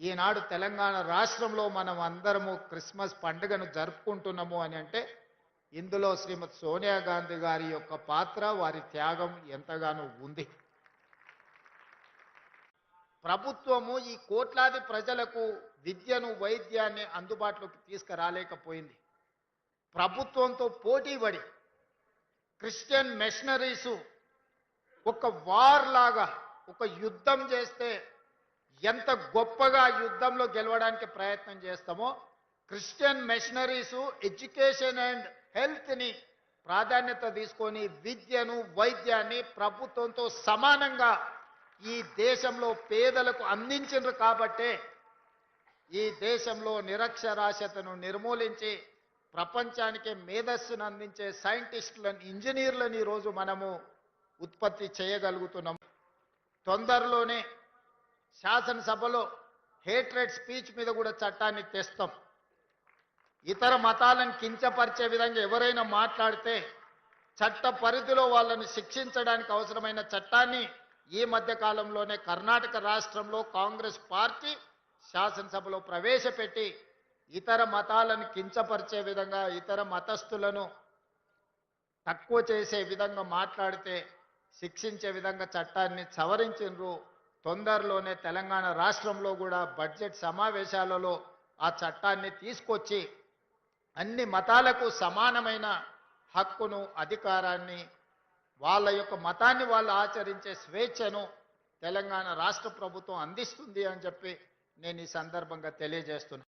ఈనాడు తెలంగాణ రాష్ట్రంలో మనం అందరము క్రిస్మస్ పండుగను జరుపుకుంటున్నాము అని అంటే ఇందులో శ్రీమతి సోనియా గాంధీ గారి యొక్క పాత్ర వారి త్యాగం ఎంతగానో ఉంది. ప్రభుత్వము ఈ కోట్లాది ప్రజలకు విద్యను వైద్యాన్ని అందుబాటులోకి తీసుకురాలేకపోయింది. ప్రభుత్వంతో పోటీపడి క్రిస్టియన్ మెషనరీసు ఒక వార్ లాగా ఒక యుద్ధం చేస్తే ఎంత గొప్పగా యుద్ధంలో గెలవడానికి ప్రయత్నం చేస్తామో క్రిస్టియన్ మెషనరీస్ ఎడ్యుకేషన్ అండ్ హెల్త్ని ప్రాధాన్యత తీసుకొని విద్యను వైద్యాన్ని ప్రభుత్వంతో సమానంగా ఈ దేశంలో పేదలకు అందించారు కాబట్టే ఈ దేశంలో నిరక్షరాస్యతను నిర్మూలించి ప్రపంచానికి మేధస్సును అందించే సైంటిస్టులను ఇంజనీర్లను ఈరోజు మనము ఉత్పత్తి చేయగలుగుతున్నాం తొందరలోనే శాసనసభలో హేట్రెడ్ స్పీచ్ మీద కూడా చట్టాన్ని తెస్తాం. ఇతర మతాలను కించపరిచే విధంగా ఎవరైనా మాట్లాడితే చట్ట పరిధిలో వాళ్ళని శిక్షించడానికి అవసరమైన చట్టాన్ని ఈ మధ్య కాలంలోనే కర్ణాటక రాష్ట్రంలో కాంగ్రెస్ పార్టీ శాసనసభలో ప్రవేశపెట్టి ఇతర మతాలను కించపరిచే విధంగా ఇతర మతస్థులను తక్కువ చేసే విధంగా మాట్లాడితే శిక్షించే విధంగా చట్టాన్ని సవరించిండ్రు తొందరలోనే తెలంగాణ రాష్ట్రంలో కూడా బడ్జెట్ సమావేశాలలో ఆ చట్టాన్ని తీసుకొచ్చి అన్ని మతాలకు సమానమైన హక్కును అధికారాన్ని వాళ్ళ యొక్క మతాన్ని వాళ్ళు ఆచరించే స్వేచ్ఛను తెలంగాణ రాష్ట్ర ప్రభుత్వం అందిస్తుంది అని చెప్పి నేను ఈ సందర్భంగా తెలియజేస్తున్నాను